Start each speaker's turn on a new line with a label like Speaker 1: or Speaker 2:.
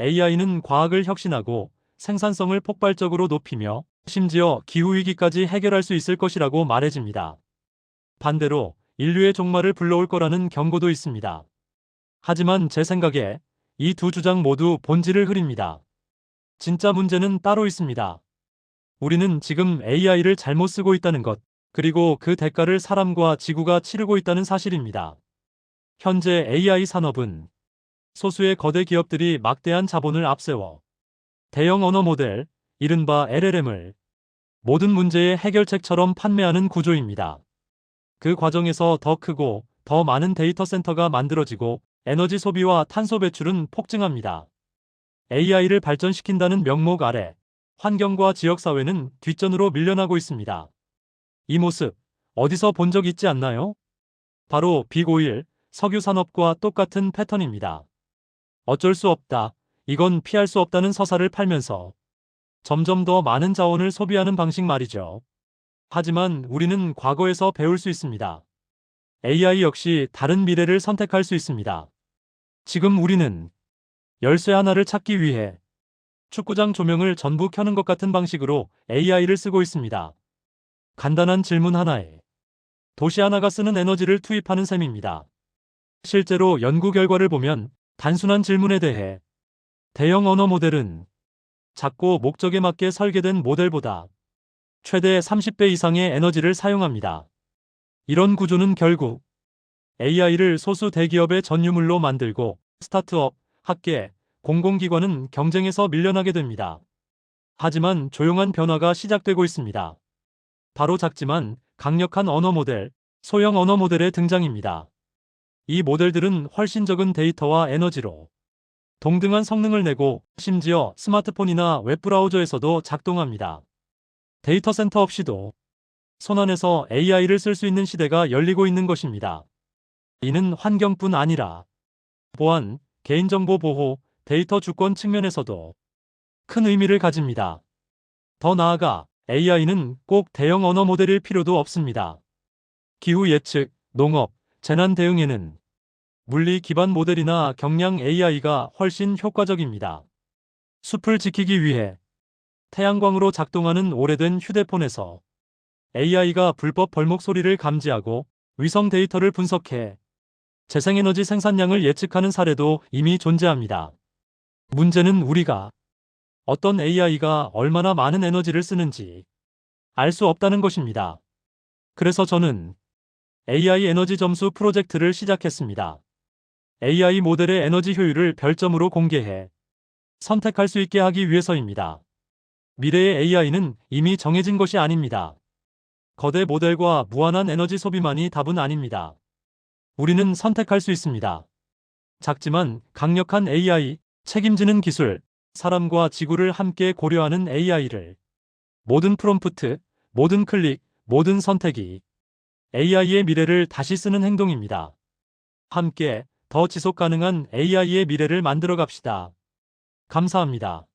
Speaker 1: AI는 과학을 혁신하고 생산성을 폭발적으로 높이며 심지어 기후위기까지 해결할 수 있을 것이라고 말해집니다. 반대로 인류의 종말을 불러올 거라는 경고도 있습니다. 하지만 제 생각에 이 두 주장 모두 본질을 흐립니다. 진짜 문제는 따로 있습니다. 우리는 지금 AI를 잘못 쓰고 있다는 것, 그리고 그 대가를 사람과 지구가 치르고 있다는 사실입니다. 현재 AI 산업은 소수의 거대 기업들이 막대한 자본을 앞세워 대형 언어 모델, 이른바 LLM을 모든 문제의 해결책처럼 판매하는 구조입니다. 그 과정에서 더 크고 더 많은 데이터 센터가 만들어지고 에너지 소비와 탄소 배출은 폭증합니다. AI를 발전시킨다는 명목 아래 환경과 지역사회는 뒷전으로 밀려나고 있습니다. 이 모습 어디서 본 적 있지 않나요? 바로 빅오일, 석유 산업과 똑같은 패턴입니다. 어쩔 수 없다. 이건 피할 수 없다는 서사를 팔면서 점점 더 많은 자원을 소비하는 방식 말이죠. 하지만 우리는 과거에서 배울 수 있습니다. AI 역시 다른 미래를 선택할 수 있습니다. 지금 우리는 열쇠 하나를 찾기 위해 축구장 조명을 전부 켜는 것 같은 방식으로 AI를 쓰고 있습니다. 간단한 질문 하나에 도시 하나가 쓰는 에너지를 투입하는 셈입니다. 실제로 연구 결과를 보면 단순한 질문에 대해 대형 언어 모델은 작고 목적에 맞게 설계된 모델보다 최대 30배 이상의 에너지를 사용합니다. 이런 구조는 결국 AI를 소수 대기업의 전유물로 만들고 스타트업, 학계, 공공기관은 경쟁에서 밀려나게 됩니다. 하지만 조용한 변화가 시작되고 있습니다. 바로 작지만 강력한 언어 모델, 소형 언어 모델의 등장입니다. 이 모델들은 훨씬 적은 데이터와 에너지로 동등한 성능을 내고 심지어 스마트폰이나 웹브라우저에서도 작동합니다. 데이터 센터 없이도 손안에서 AI를 쓸 수 있는 시대가 열리고 있는 것입니다. 이는 환경뿐 아니라 보안, 개인정보 보호, 데이터 주권 측면에서도 큰 의미를 가집니다. 더 나아가 AI는 꼭 대형 언어 모델일 필요도 없습니다. 기후 예측, 농업, 재난 대응에는 물리 기반 모델이나 경량 AI가 훨씬 효과적입니다. 숲을 지키기 위해 태양광으로 작동하는 오래된 휴대폰에서 AI가 불법 벌목 소리를 감지하고 위성 데이터를 분석해 재생에너지 생산량을 예측하는 사례도 이미 존재합니다. 문제는 우리가 어떤 AI가 얼마나 많은 에너지를 쓰는지 알 수 없다는 것입니다. 그래서 저는 AI 에너지 점수 프로젝트를 시작했습니다. AI 모델의 에너지 효율을 별점으로 공개해 선택할 수 있게 하기 위해서입니다. 미래의 AI는 이미 정해진 것이 아닙니다. 거대 모델과 무한한 에너지 소비만이 답은 아닙니다. 우리는 선택할 수 있습니다. 작지만 강력한 AI, 책임지는 기술, 사람과 지구를 함께 고려하는 AI를 모든 프롬프트, 모든 클릭, 모든 선택이 AI의 미래를 다시 쓰는 행동입니다. 함께 더 지속 가능한 AI의 미래를 만들어 갑시다. 감사합니다.